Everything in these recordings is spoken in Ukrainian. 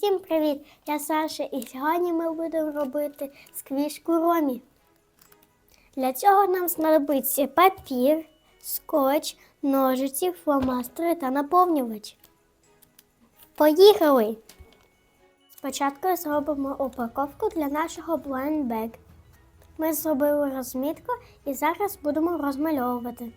Всім привіт! Я Саша і сьогодні ми будемо робити сквіш куромі. Для цього нам знадобиться папір, скотч, ножиці, фломастери та наповнювач. Поїхали! Спочатку зробимо упаковку для нашого bag. Ми зробили розмітку і зараз будемо розмальовувати.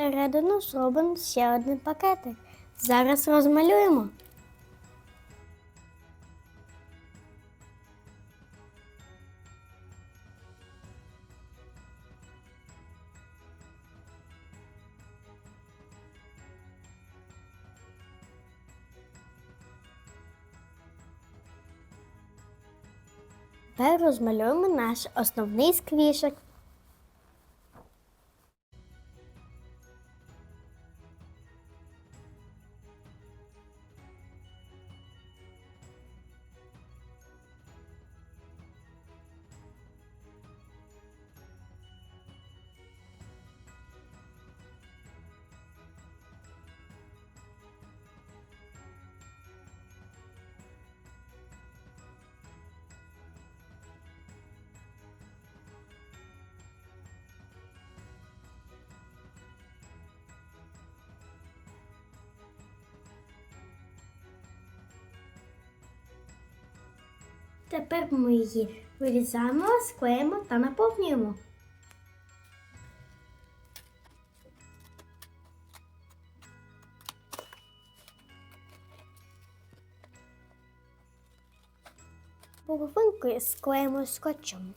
Всередину зробимо ще один пакетик. Зараз розмалюємо. Тепер розмалюємо наш основний сквішок. Тепер ми її вирізаємо, склеїмо та наповнюємо. Половинку склеїмо скотчем.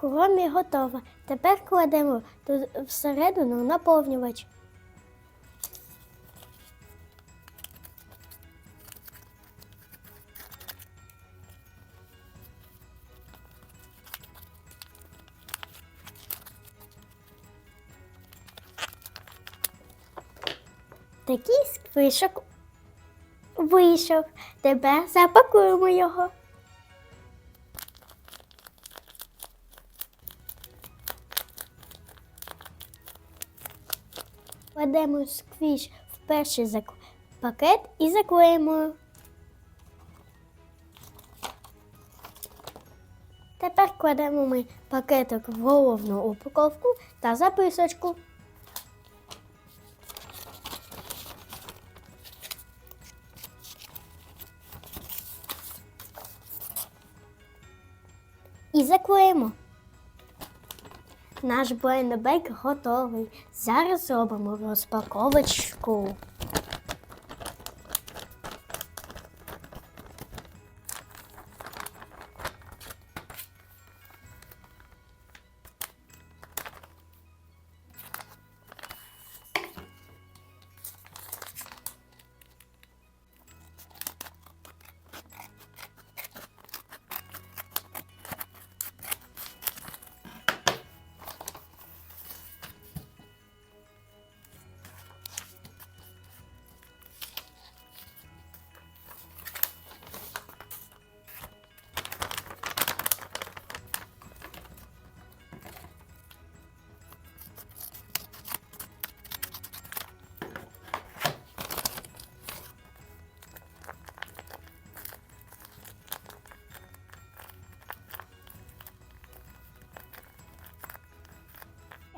Куромі готова. Тепер кладемо всередину наповнювач. Такий сквишок вийшов. Тепер запакуємо його. Кладемо сквіш в перший пакет і заклеїмо. Тепер кладемо ми пакетик в головну упаковку та записочку. І заклеїмо. Наш блендбек готовий. Зараз зробимо розпаковочку.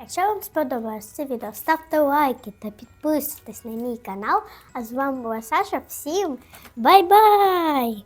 Якщо вам сподобалось це відео, ставте лайки та підписуйтесь на мій канал. А з вами була Саша. Всім бай-бай!